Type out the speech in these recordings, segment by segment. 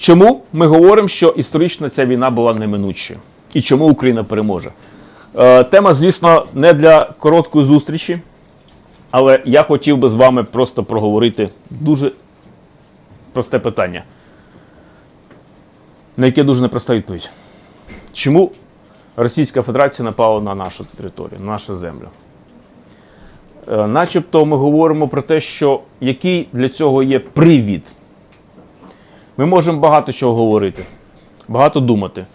Чому ми говоримо, що історично ця війна була неминучою? І чому Україна переможе? Е, тема, звісно, не для короткої зустрічі, але я хотів би з вами просто проговорити дуже просте питання, на яке дуже непроста відповідь. Чому Російська Федерація напала на нашу територію, на нашу землю? Е, Начебто ми говоримо про те, що який для цього є привід. Ми можемо багато чого говорити, багато думати.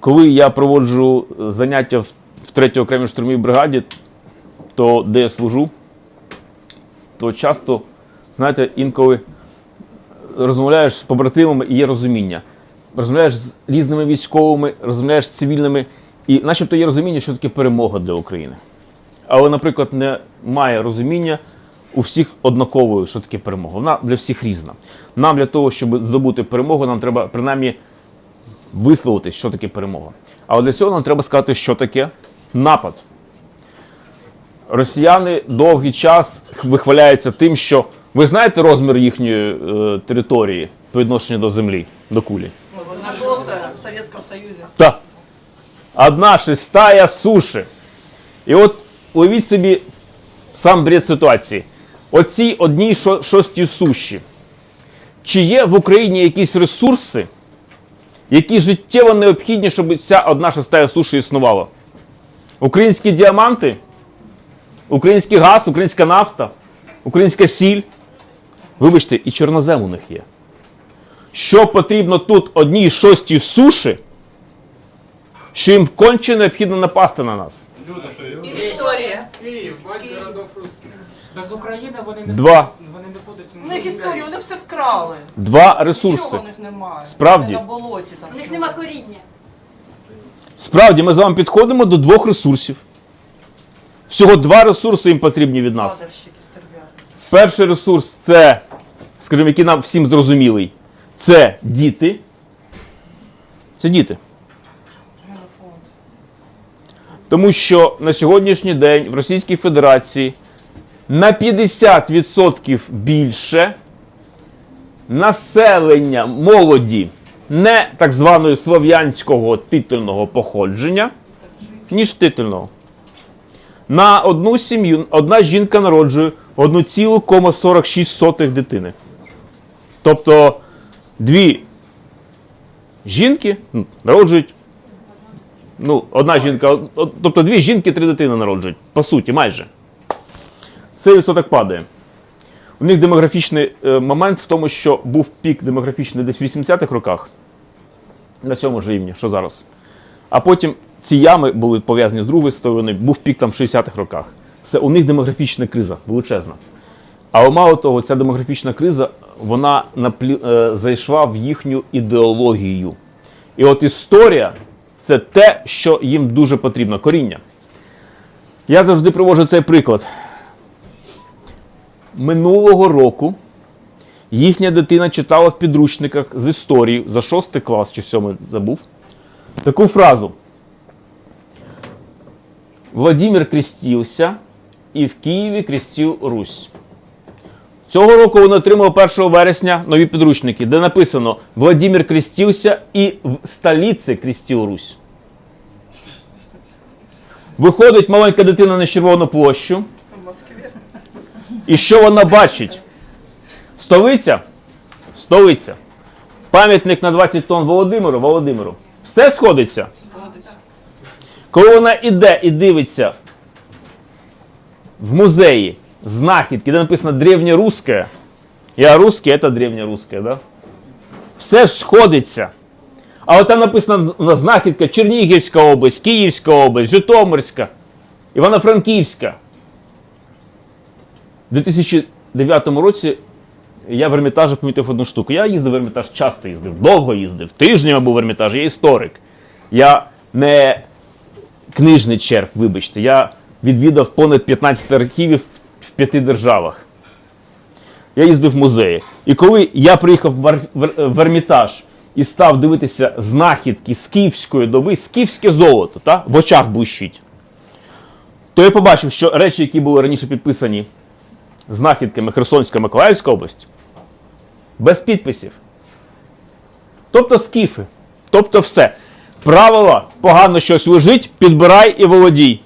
Коли я проводжу заняття в в 3 окремій штурмовій бригаді, то де я служу, то часто, знаєте, інколи розмовляєш з побратимами і є розуміння. Розмовляєш з різними військовими, розмовляєш з цивільними, і начебто є розуміння, що таке перемога для України. Але, наприклад, немає розуміння у всіх однакової, що таке перемога. Вона для всіх різна. Нам для того, щоб здобути перемогу, нам треба принаймні висловити, що таке перемога. Але для цього нам треба сказати, що таке напад. Росіяни довгий час вихваляються тим, що ви знаєте розмір їхньої е, території по відношенню до землі, до кулі. Одна шестая в Советском Союзе. Та. Одна шестая суші. І от уявіть собі сам бред ситуації. Оці одній шо- шостій суші. Чи є в Україні якісь ресурси, які життєво необхідні, щоб ця одна шестая суші існувала? Українські діаманти, український газ, українська нафта, українська сіль. Вибачте, і чорнозем у них є. Що потрібно тут одній шостій суші, що їм конче необхідно напасти на нас? Історія. Київ, русских. Без України вони не Два. вони не будуть. У них історія, вони все вкрали. Два Нічого ресурси. у них немає. Справді? Вони на болоті там. У них нема коріння. Справді, ми з вами підходимо до двох ресурсів. Всього два ресурси їм потрібні від нас. Падальщики, стерв'яти. Перший ресурс це, скажімо, який нам всім зрозумілий, це діти. Це діти. Генофонд. Тому що на сьогоднішній день в Російській Федерації на 50% більше населення молоді не так званої слов'янського титульного походження, ніж титульного. На одну сім'ю одна жінка народжує 1,46 дитини. Тобто дві жінки ну, народжують Ну, одна жінка, тобто дві жінки, три дитини народжують. По суті, майже. Цей відсоток падає. У них демографічний е, момент в тому, що був пік демографічний десь в 80-х роках, на цьому ж рівні, що зараз. А потім ці ями були пов'язані з другої сторони, був пік там в 60-х роках. Все, у них демографічна криза величезна. Але мало того, ця демографічна криза вона наплі... е, зайшла в їхню ідеологію. І от історія це те, що їм дуже потрібно коріння. Я завжди приводжу цей приклад. Минулого року їхня дитина читала в підручниках з історії за 6 клас чи 7 забув таку фразу. Владимир крестився і в Києві крестив Русь. Цього року вони отримали 1 вересня нові підручники, де написано Владимир крестився і в столиці крестив Русь. Виходить маленька дитина на Червону площу. І що вона бачить? Столиця? Столиця. Пам'ятник на 20 тонн Володимиру, Володимиру. Все сходиться. Коли вона іде і дивиться в музеї знахідки, де написано древньоруське, я русський, це древньоруське, да? Все ж сходиться. А от там написано на знахідка Чернігівська область, Київська область, Житомирська, Івано-Франківська. У 2009 році я в Ермітажі помітив одну штуку. Я їздив в Ермітаж, часто їздив, довго їздив, тижнями був в Ермітажі, я історик. Я не книжний черв, вибачте. Я відвідав понад 15 архівів в п'яти державах. Я їздив в музеї. І коли я приїхав в, Ермітаж і став дивитися знахідки з київської доби, скіфське золото, та, в очах блищить, то я побачив, що речі, які були раніше підписані знахідками Херсонська Миколаївська область, без підписів. Тобто скіфи. Тобто все. Правило погано щось лежить, підбирай і володій.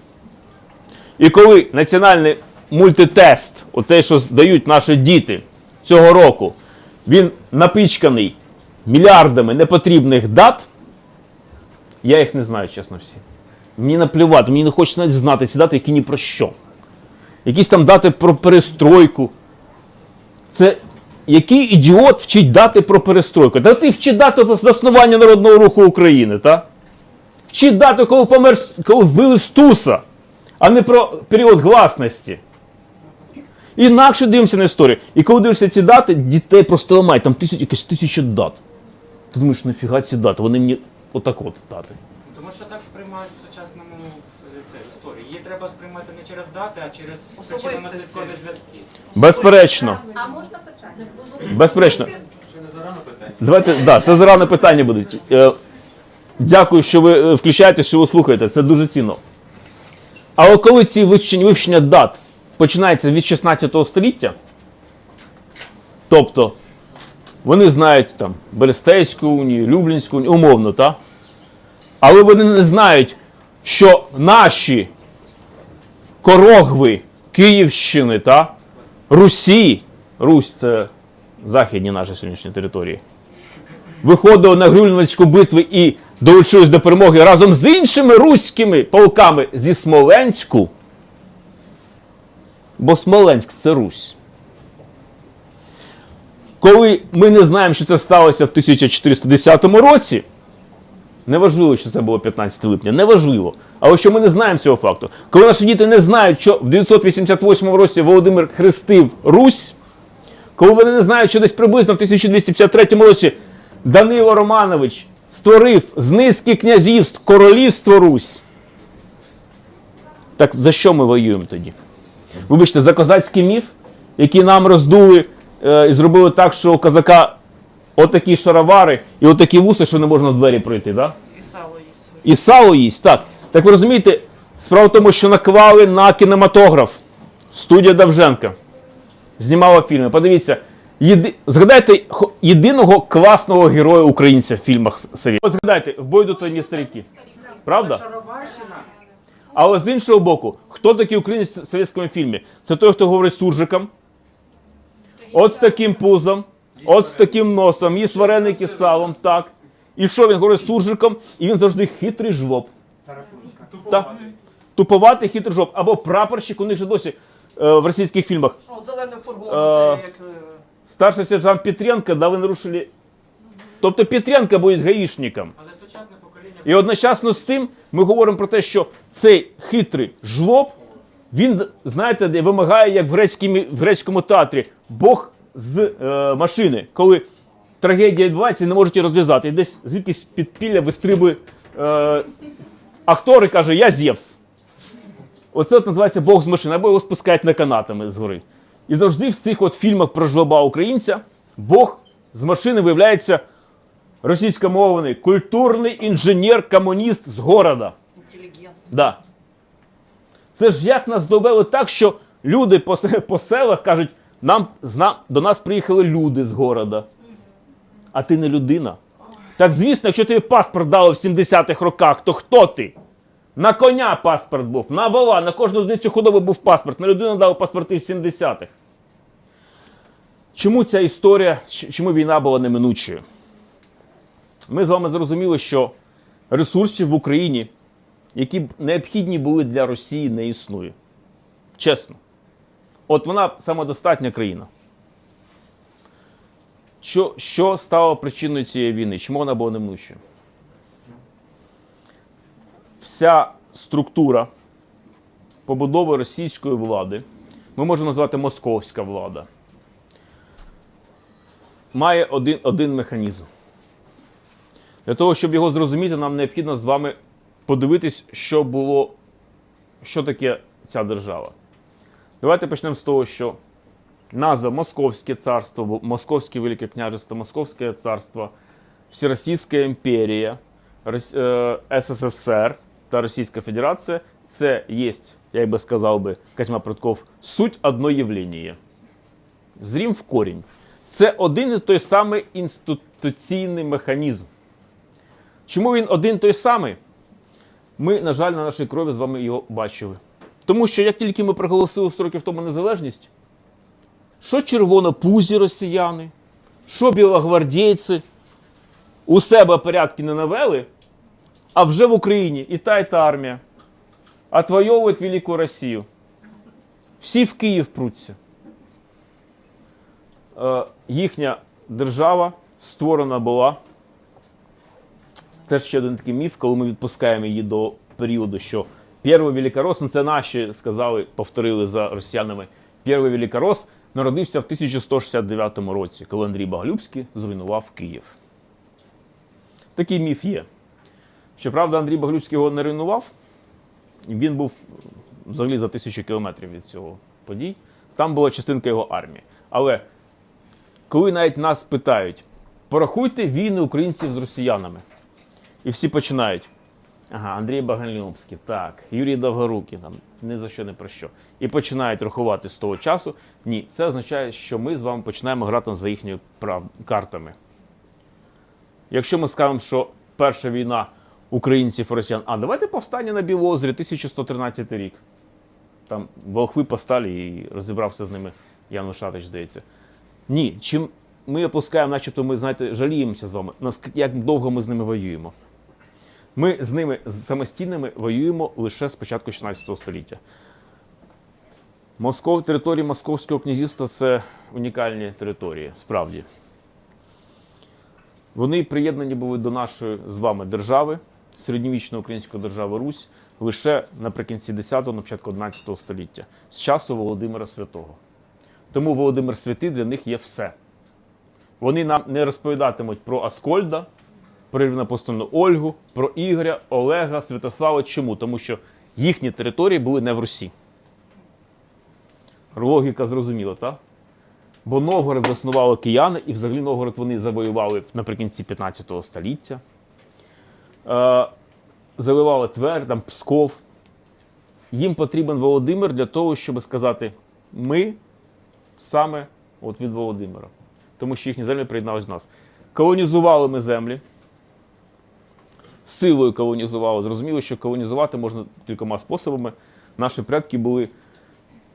І коли національний мультитест, оцей, що здають наші діти цього року, він напичканий мільярдами непотрібних дат, я їх не знаю, чесно всі. Мені наплювати, мені не хочеться навіть знати ці дати, які ні про що. Якісь там дати про перестройку. Це який ідіот вчить дати про перестройку? Та ти вчи дати заснування Народного руху України, та? Вчи дати, коли помер, коли вбили Стуса, а не про період гласності. Інакше дивимося на історію. І коли дивишся ці дати, дітей просто ламають, там тисяч, якась тисяча дат. Ти думаєш, нафіга ці дати? Вони мені отак от дати. Тому що так сприймають в сучасному с- це, історії. Її треба сприймати через дати, а через причинно-наслідкові зв'язки. Безперечно. А можна питання? Безперечно. Ще не зарано питання. Давайте, да, це заране питання будуть. Е, дякую, що ви е, включаєте, що ви слухаєте. Це дуже цінно. Але коли ці вивчення, вивчення дат починаються від 16 століття, тобто вони знають там Берестейську унію, Люблінську унію, умовно, так? Але вони не знають, що наші корогви Київщини та Русі, Русь це західні наші сьогоднішні території, виходили на Грюльновицьку битву і долучились до перемоги разом з іншими руськими полками зі Смоленську. Бо Смоленськ це Русь. Коли ми не знаємо, що це сталося в 1410 році, неважливо, що це було 15 липня, неважливо. Але що ми не знаємо цього факту. Коли наші діти не знають, що в 988 році Володимир хрестив Русь, коли вони не знають, що десь приблизно в 1253 році Данило Романович створив з низки князівств королівство Русь. Так за що ми воюємо тоді? Вибачте, за козацький міф, який нам роздули е, і зробили так, що у козака отакі шаровари і отакі вуси, що не можна в двері пройти, да? І сало їсть. І сало їсть, так. Так ви розумієте, справа в тому, що наклали на кінематограф. Студія Давженка знімала фільми. Подивіться, єди... згадайте єдиного класного героя українця в фільмах Совєт. От згадайте, в бой до тоні старіки. Правда? Шароварщина. Але з іншого боку, хто такий українець в совєтському фільмі? Це той, хто говорить суржиком, от з таким пузом, от з таким носом, їсть вареники з салом, так. І що він говорить суржиком, і він завжди хитрий жлоб. Так. Туповатий хитрий жлоб. Або прапорщик, у них же досі е, в російських фільмах. О, зелений фургон, Е, це як... е, Старший сержант Петренко, да ви нарушили. Тобто Петренко буде гаїшником. Але сучасне покоління І одночасно з тим ми говоримо про те, що цей хитрий жлоб, він, знаєте, де вимагає, як в, грецькому, в грецькому театрі, Бог з е, машини, коли трагедія відбувається і не можуть її розв'язати. І десь звідкись підпілля вистрибує е, актор і каже, я Зевс. Оце от називається Бог з машини, або його спускають на канатами згори. І завжди в цих от фільмах про жлоба українця Бог з машини виявляється російськомовний культурний інженер-комуніст з города. Інтелігент. Да. Це ж як нас довели так, що люди по, по селах кажуть, нам, зна, до нас приїхали люди з города. А ти не людина. Так звісно, якщо тобі паспорт дали в 70-х роках, то хто ти? На коня паспорт був, на вола, на кожну одиницю худоби був паспорт. На людину дали паспорти в 70-х. Чому ця історія, чому війна була неминучою? Ми з вами зрозуміли, що ресурсів в Україні, які б необхідні були для Росії, не існує. Чесно. От вона самодостатня країна. Що, що стало причиною цієї війни? Чому вона була неминучою? Вся структура побудови російської влади, ми можемо назвати московська влада, має один, один механізм. Для того, щоб його зрозуміти, нам необхідно з вами подивитись, що було, що таке ця держава. Давайте почнемо з того, що назва Московське царство, Московське Велике княжество, Московське царство, Всеросійська імперія, е, СССР та Російська Федерація це є, я би сказав би, Козьма Прудков, суть одно явлення. Зрім в корінь. Це один і той самий інституційний механізм. Чому він один той самий? Ми, на жаль, на нашій крові з вами його бачили. Тому що як тільки ми проголосили 100 років тому незалежність, що червонопузі росіяни, що білогвардійці у себе порядки не навели, а вже в Україні і та, і та армія отвоюють Велику Росію. Всі в Київ пруться. Е, їхня держава створена була. Теж ще один такий міф, коли ми відпускаємо її до періоду, що перший великорос, ну це наші сказали, повторили за росіянами. Перший великорос народився в 1169 році, коли Андрій Боголюбський зруйнував Київ. Такий міф є. Щоправда, Андрій Боголюбський його не руйнував. Він був взагалі за тисячу кілометрів від цього подій. Там була частинка його армії. Але коли навіть нас питають, порахуйте війни українців з росіянами. І всі починають. Ага, Андрій Багалюбський, так, Юрій Довгорукий, там, ні за що, не про що. І починають рахувати з того часу. Ні, це означає, що ми з вами починаємо грати за їхніми прав... картами. Якщо ми скажемо, що перша війна українців і росіян, а давайте повстання на Білозері 1113 рік. Там волхви постали і розібрався з ними Ян Вишатич, здається. Ні, чим ми опускаємо, начебто ми, знаєте, жаліємося з вами, як довго ми з ними воюємо. Ми з ними самостійними воюємо лише з початку 16 століття. Москов, території Московського князівства це унікальні території, справді. Вони приєднані були до нашої з вами держави, середньовічної української держави Русь, лише наприкінці 10-го, на початку 11 століття, з часу Володимира Святого. Тому Володимир Святий для них є все. Вони нам не розповідатимуть про Аскольда, про рівнопостольну Ольгу, про Ігоря, Олега, Святослава. Чому? Тому що їхні території були не в Русі. Логіка зрозуміла, так? Бо Новгород заснували кияни, і взагалі Новгород вони завоювали наприкінці 15 століття. Е, завоювали Тверь, там Псков. Їм потрібен Володимир для того, щоб сказати: ми саме от від Володимира. Тому що їхні землі приєдналися до нас. Колонізували ми землі. Силою колонізували. Зрозуміло, що колонізувати можна кількома способами. Наші предки були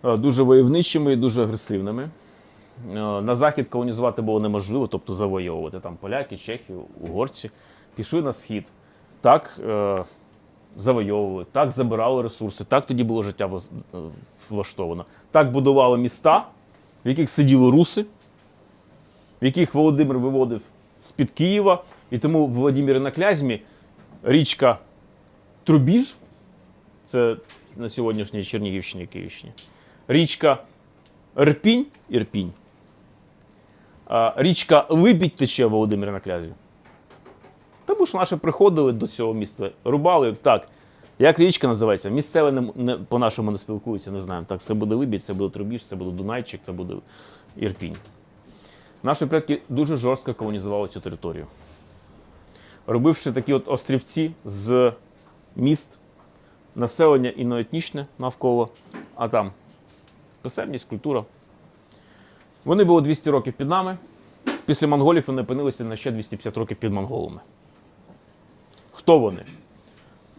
е, дуже войовничими і дуже агресивними. Е, На захід колонізувати було неможливо, тобто завойовувати там поляки, чехи, угорці. Пішли на схід. Так е, завойовували, так забирали ресурси, так тоді було життя влаштовано. Так будували міста, в яких сиділи руси, в яких Володимир виводив з-під Києва. І тому в Володимирі на Клязьмі річка Трубіж, це на сьогоднішній Чернігівщині Київщині, річка Рпінь, Ірпінь, річка Либідь тече в Володимирі на Клязьмі. Тому що наші приходили до цього міста, рубали так. Як річка називається? Місцеве не, не, по-нашому не спілкуються, не знаємо. Так, це буде Либідь, це буде Трубіж, це буде Дунайчик, це буде Ірпінь. Наші предки дуже жорстко колонізували цю територію. Робивши такі от острівці з міст, населення іноетнічне навколо, а там писемність, культура. Вони були 200 років під нами. Після монголів вони опинилися на ще 250 років під монголами. Хто вони?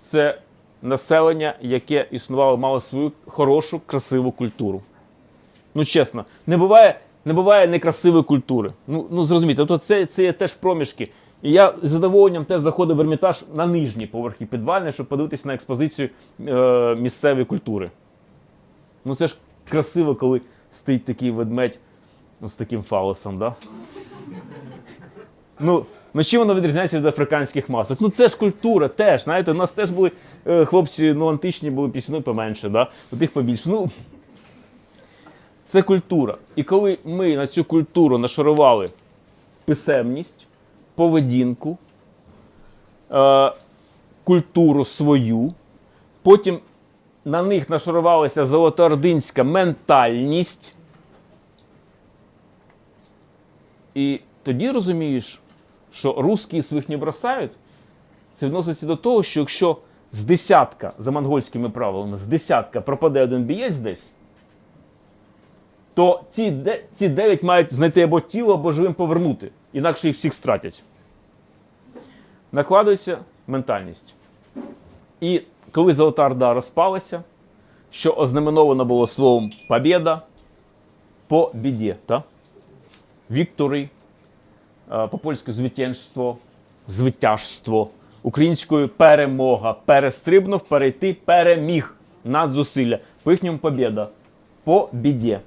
Це населення, яке існувало, мало свою хорошу, красиву культуру. Ну, чесно, не буває, не буває некрасивої культури. Ну, ну зрозумійте, тобто це, це є теж проміжки. І я з задоволенням теж заходив в Ермітаж на нижні поверхи підвальні, щоб подивитися на експозицію е, місцевої культури. Ну це ж красиво, коли стоїть такий ведмедь ну, з таким фалосом, да? Ну, ну чим воно відрізняється від африканських масок? Ну це ж культура, теж. Знаєте, у нас теж були е, хлопці ну, античні, були пісні поменше, да? у тих побільше. Ну, це культура. І коли ми на цю культуру нашарували писемність, поведінку, е, культуру свою, потім на них нашарувалася золотоординська ментальність. І тоді розумієш, що русські своїх не бросають. Це відноситься до того, що якщо з десятка, за монгольськими правилами, з десятка пропаде один бієць десь, то ці, ці 9 мають знайти або тіло, або живим повернути. Інакше їх всіх стратять. Накладується ментальність. І коли Золота Орда розпалася, що ознаменовано було словом побєда, по біді, та? Віктори, е, по-польськи звитяжство, звитяжство, українською перемога, перестрибнув, перейти, переміг над зусилля. По їхньому побєда. По біді.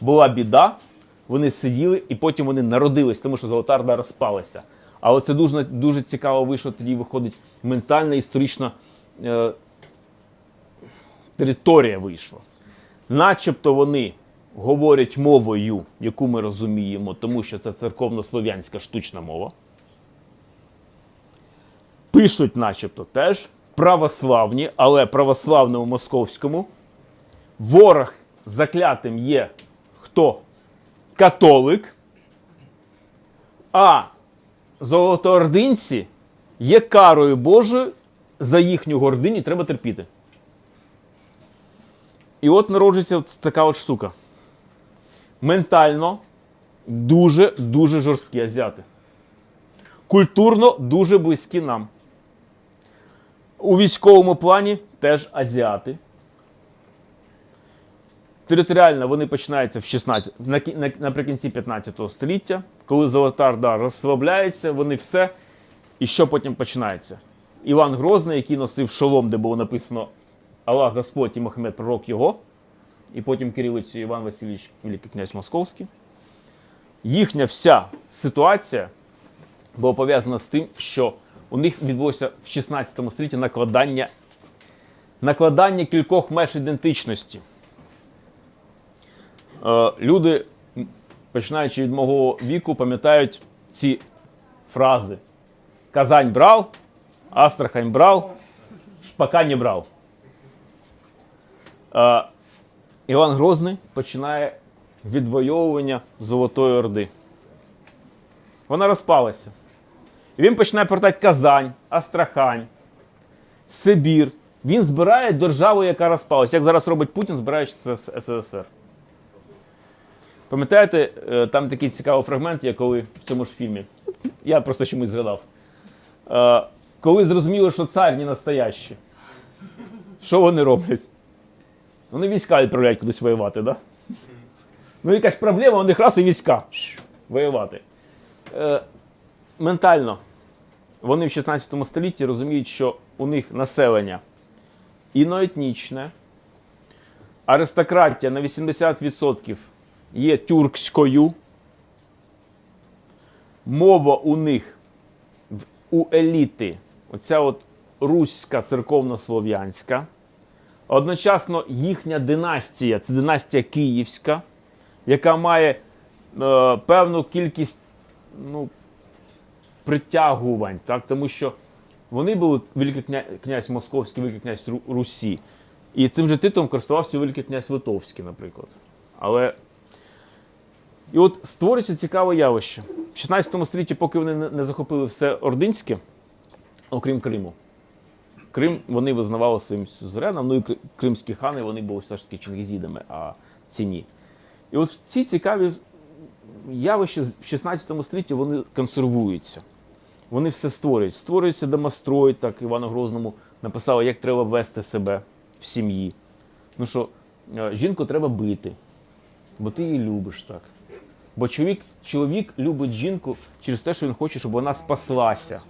Була біда, вони сиділи і потім вони народились, тому що Золота Орда розпалася. Але це дуже, дуже цікаво вийшло, тоді виходить ментальна історична е, територія вийшла. Начебто вони говорять мовою, яку ми розуміємо, тому що це церковно-слов'янська штучна мова. Пишуть, начебто, теж православні, але православному московському. Ворог заклятим є хто? Католик. А золотоординці є карою Божою за їхню гординю, треба терпіти. І от народжується така от штука. Ментально дуже дуже жорсткі азіати. Культурно дуже близькі нам. У військовому плані теж азіати. Територіально вони починаються в 16, на, на, наприкінці 15 століття, коли Золота Орда розслабляється, вони все. І що потім починається? Іван Грозний, який носив шолом, де було написано Аллах Господь і Мохамед пророк його, і потім кирилицю Іван Васильович Великий князь Московський. Їхня вся ситуація була пов'язана з тим, що у них відбулося в 16 столітті накладання, накладання кількох меж ідентичності. Е, люди, починаючи від мого віку, пам'ятають ці фрази: Казань брав, Астрахань брав, Шпака не брав. Е, Іван Грозний починає відвоювання Золотої Орди. Вона розпалася. І він починає повертати Казань, Астрахань, Сибір. Він збирає державу, яка розпалася. Як зараз робить Путін, збираючи це СССР. Пам'ятаєте, е, там такий цікавий фрагмент, є коли в цьому ж фільмі. Я просто чомусь згадав. Е, Коли зрозуміло, що цар не настоящий. Що вони роблять? Вони війська відправляють кудись воювати, да? Ну, якась проблема, у них раз і війська воювати. Е, ментально вони в 16 столітті розуміють, що у них населення іноетнічне, аристократія на 80% є тюркською. Мова у них у еліти, оця от руська церковно-слов'янська. Одночасно їхня династія це династія Київська, яка має е, певну кількість ну, притягувань, так? тому що вони були Великий князь, князь Московський, Великий князь Русі. І цим же титулом користувався Великий князь Литовський, наприклад. Але. І от створюється цікаве явище. В 16 столітті, поки вони не- захопили все ординське, окрім Криму. Крим вони визнавали своїм сюзереном, ну і кримські хани вони були все ж таки чингізідами, а ці ні. І от ці цікаві явища в 16 столітті вони консервуються. Вони все створюють. Створюється домострой, так Івану Грозному написали, як треба вести себе в сім'ї. Ну що, е, жінку треба бити, бо ти її любиш так. Бо чоловік, чоловік любить жінку через те, що він хоче, щоб вона спаслася.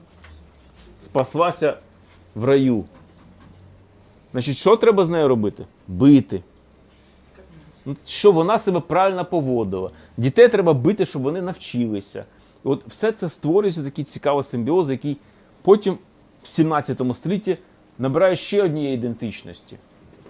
Спаслася в раю. Значить, що треба з нею робити? Бити. Ну, Щоб вона себе правильно поводила. Дітей треба бити, щоб вони навчилися. І от все це створюється такий цікавий симбіоз, який потім в 17 столітті набирає ще однієї ідентичності.